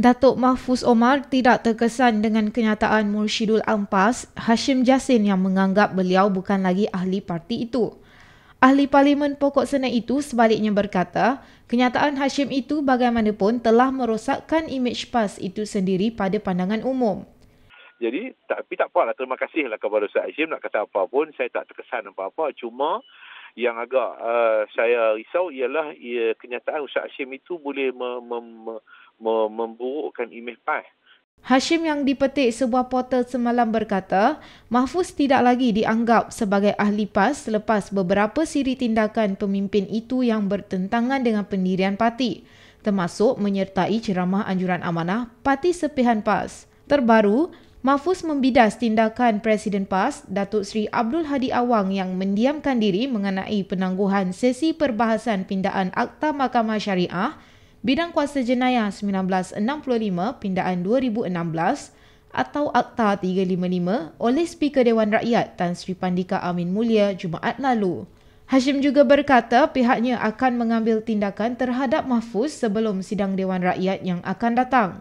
Datuk Mahfuz Omar tidak terkesan dengan kenyataan Mursyidul Ampas Hashim Jasin yang menganggap beliau bukan lagi ahli parti itu. Ahli Parlimen Pokok Senat itu sebaliknya berkata, kenyataan Hashim itu bagaimanapun telah merosakkan imej PAS itu sendiri pada pandangan umum. Jadi, tapi tak apalah. Terima kasihlah kepada Ustaz Hashim nak kata apa pun. Saya tak terkesan apa-apa. Cuma yang agak uh, saya risau ialah ia, kenyataan Ustaz Hashim itu boleh me, me, me, memburukkan imej PAS. Hashim yang dipetik sebuah portal semalam berkata, Mahfuz tidak lagi dianggap sebagai ahli PAS selepas beberapa siri tindakan pemimpin itu yang bertentangan dengan pendirian parti, termasuk menyertai ceramah anjuran amanah Parti Sepihan PAS. Terbaru, Mahfuz membidas tindakan Presiden PAS, Datuk Seri Abdul Hadi Awang yang mendiamkan diri mengenai penangguhan sesi perbahasan pindaan Akta Mahkamah Syariah Bidang Kuasa Jenayah 1965 Pindaan 2016 atau Akta 355 oleh Speaker Dewan Rakyat Tan Sri Pandika Amin Mulia Jumaat lalu. Hashim juga berkata pihaknya akan mengambil tindakan terhadap Mahfuz sebelum sidang Dewan Rakyat yang akan datang.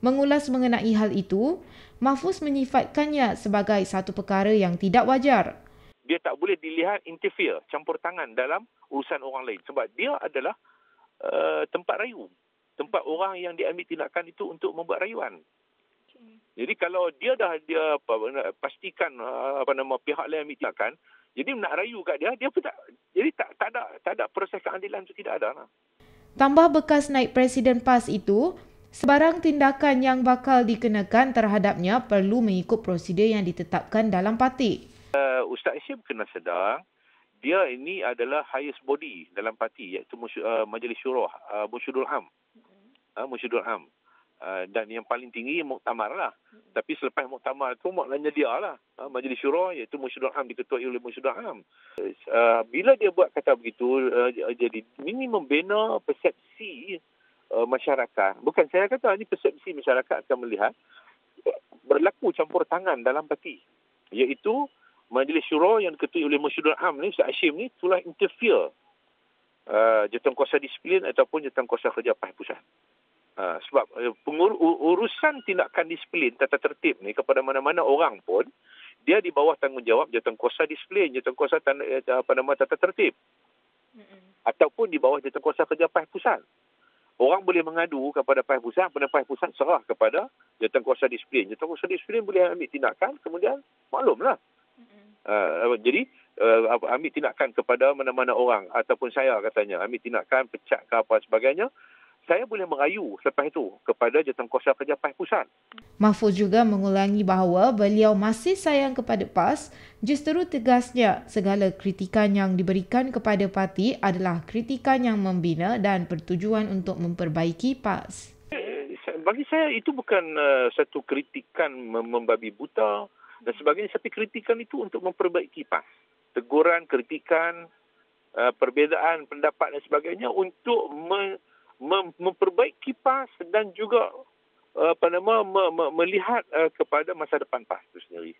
Mengulas mengenai hal itu, Mahfuz menyifatkannya sebagai satu perkara yang tidak wajar. Dia tak boleh dilihat interfere, campur tangan dalam urusan orang lain sebab dia adalah uh, tempat rayu. Tempat orang yang diambil tindakan itu untuk membuat rayuan. Okay. Jadi kalau dia dah dia apa pastikan uh, apa nama pihak lain ambil tindakan, jadi nak rayu kat dia, dia pun tak jadi tak tak ada tak ada proses keadilan itu tidak ada lah. Tambah bekas naik presiden PAS itu, sebarang tindakan yang bakal dikenakan terhadapnya perlu mengikut prosedur yang ditetapkan dalam parti. Uh, Ustaz Isyam kena sedar, dia ini adalah highest body dalam parti iaitu uh, Majlis Syurah uh, Musyidul Am. Uh, Musyidul Am. Uh, dan yang paling tinggi muktamar lah. Mm-hmm. Tapi selepas muktamar tu maknanya dia lah. Uh, Majlis Syurah iaitu Musyidul Am diketuai oleh Musyidul Am. Uh, bila dia buat kata begitu, uh, jadi ini membina persepsi uh, masyarakat. Bukan saya kata ini persepsi masyarakat akan melihat berlaku campur tangan dalam parti. Iaitu Majlis Syura yang diketuai oleh Masyidul Am ni, Ustaz Hashim ni, telah interfere uh, kuasa disiplin ataupun kuasa kerja PAH Pusat. Uh, sebab uh, pengur- urusan tindakan disiplin tata tertib ni kepada mana-mana orang pun, dia di bawah tanggungjawab kuasa disiplin, kuasa tan- uh, apa nama tata tertib. Mm-hmm. Ataupun di bawah kuasa kerja PAH Pusat. Orang boleh mengadu kepada PAH Pusat, pada PAH Pusat serah kepada kuasa disiplin. kuasa disiplin boleh ambil tindakan, kemudian maklumlah. Uh, jadi uh, ambil tindakan kepada mana-mana orang ataupun saya katanya ambil tindakan pecat ke apa sebagainya saya boleh merayu selepas itu kepada Jawatankuasa Kerja PAS Pusat. Mahfuz juga mengulangi bahawa beliau masih sayang kepada PAS, justru tegasnya segala kritikan yang diberikan kepada parti adalah kritikan yang membina dan bertujuan untuk memperbaiki PAS. Eh, bagi saya itu bukan uh, satu kritikan membabi buta dan sebagainya. Tapi kritikan itu untuk memperbaiki PAS. Teguran, kritikan, uh, perbezaan pendapat dan sebagainya untuk me, mem, memperbaiki PAS dan juga uh, apa nama me, me, melihat uh, kepada masa depan PAS itu sendiri.